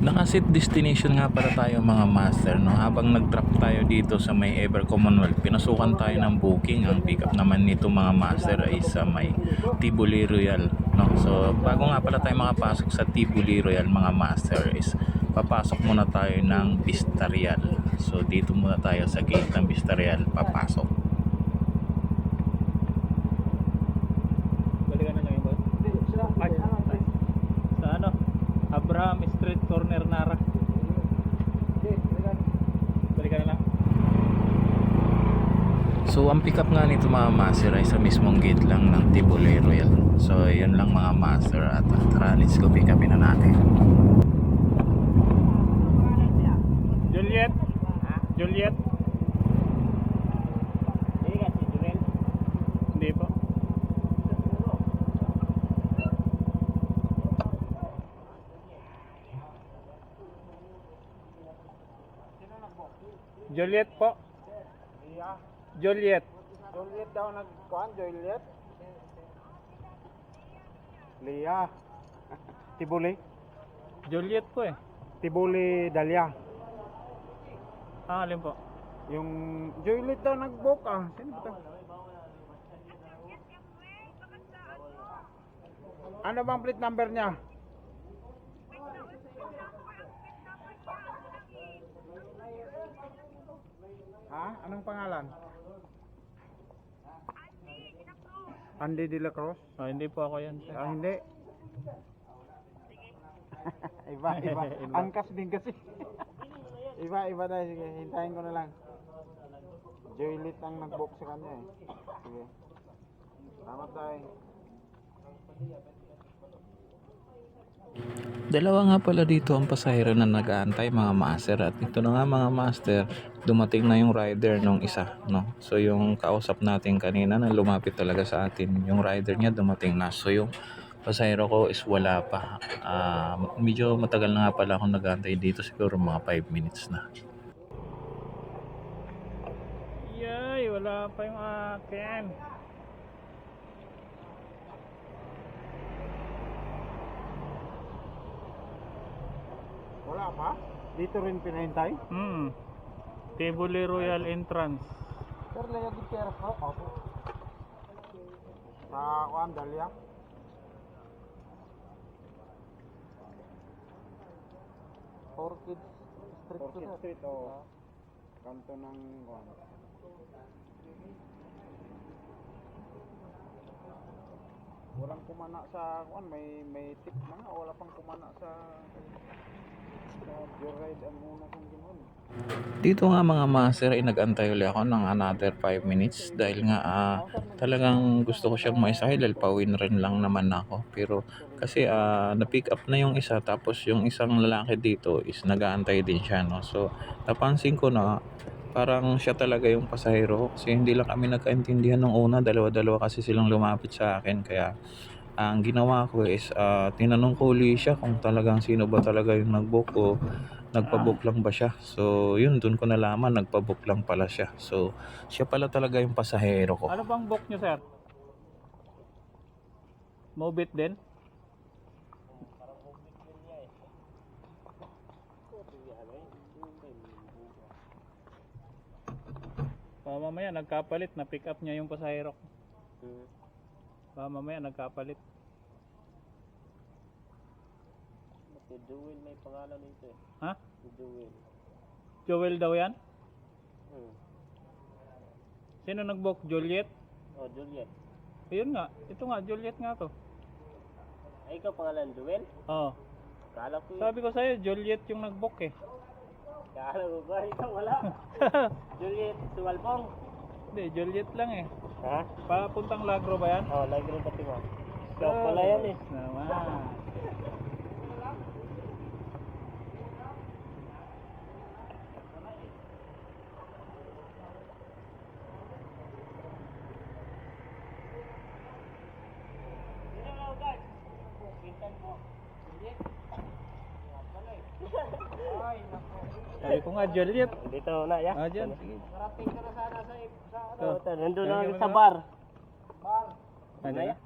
Nakasit destination nga pala tayo mga master no. Habang nag-drop tayo dito sa may Ever Commonwealth, pinasukan tayo ng booking. Ang pick up naman nito mga master ay sa may Tivoli Royal no. So bago nga pala tayo makapasok sa Tivoli Royal mga master is papasok muna tayo ng Vista Real. So dito muna tayo sa gate ng Vista Real papasok. Balikan na nyo yung boat? Ay, ay. Sa ano? Abraham Street Corner Nara. Balikan na lang. So ang pick up nga nito mga master ay sa mismong gate lang ng Tivoli Royal. So yun lang mga master at tara let's go pick upin na natin. Juliet? Juliet? Juliet po. Juliet. Juliet daw nagkuhan, Juliet. Lia. Tibuli. Juliet po eh. Tibuli Dalia. Ah, alin po? Yung Juliet daw nag-book ah. Sino ba? Ano bang plate number niya? Ha? Anong pangalan? Andy De La Cruz? Ah, hindi po ako yan. sir. Ah, hindi. iba, iba. Iba. Angkas din kasi. iba, iba na. Sige, hintayin ko na lang. Joylit ang nag-book sa kanya eh. Sige. Salamat tayo. Dalawa nga pala dito ang pasahero na nag-aantay mga master. At ito na nga mga master dumating na yung rider nung isa no? So yung kausap natin kanina na lumapit talaga sa atin yung rider niya dumating na. So yung pasahero ko is wala pa. Ah, medyo matagal na nga pala akong nag-aantay dito siguro mga 5 minutes na. Yay, wala pa yung akin. Wala pa? Dito rin pinahintay? Hmm. Tivoli Royal Entrance. Sir, laya di pera ko. Opo. Sa kuhan, Dalia. Orchid Street Orchid Street, oo. Kanto ng kuhan. Walang kumana sa kuhan, may may tip na nga, wala pang kumana sa Dito nga mga master ay nag-antay ulit ako ng another 5 minutes dahil nga ah, talagang gusto ko siyang maisakay dahil pawin rin lang naman ako. Pero kasi ah, na-pick up na yung isa tapos yung isang lalaki dito is nag-aantay din siya. No? So napansin ko na parang siya talaga yung pasahero kasi hindi lang kami nagkaintindihan nung una. Dalawa-dalawa kasi silang lumapit sa akin kaya ang ginawa ko is ah, tinanong ko uli siya kung talagang sino ba talaga yung nag-book o nagpa-book lang ba siya. So, yun, dun ko nalaman, nagpa-book lang pala siya. So, siya pala talaga yung pasahero ko. Ano bang book nyo, sir? Mobit din? Baka mamaya nagkapalit, na pick up niya yung pasahero ko. Baka mamaya nagkapalit. Si Jewel may pangalan nito eh. Ha? Si Jewel. Joel daw yan? Hmm. Sino nag-book? Juliet? Oh, Juliet. Ayun nga, ito nga, Juliet nga to. Ay, ikaw pangalan Jewel? Oo. Kala ko yun. Sabi ko sa'yo, Juliet yung nag-book eh. Kala ko ba? Ikaw wala. Juliet Sumalbong. Hindi, Juliet lang eh. Ha? Papuntang Lagro ba yan? Oh, lagi rin pati mo. Ikaw pala yan eh. Naman. Sabi ko nga, Juliet. Dito na, ya. Ah, dyan. Sige. Ito, nandun Lagi lang mo sa na? bar. Ano Ano ya? ya?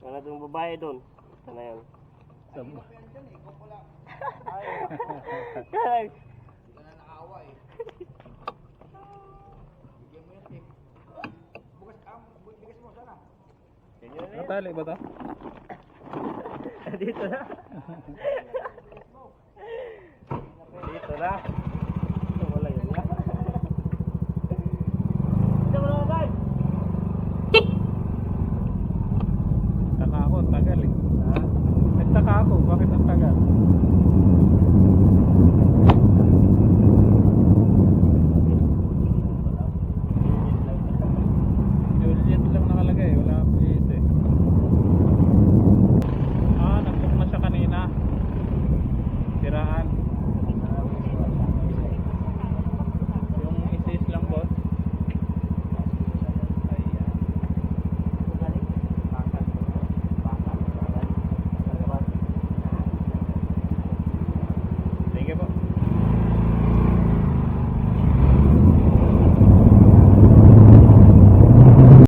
Wala doon babae doon. Ito na yan. Sab- Ay. Ganyan na Natali ba to? yan. Dito na. Dito na. Ito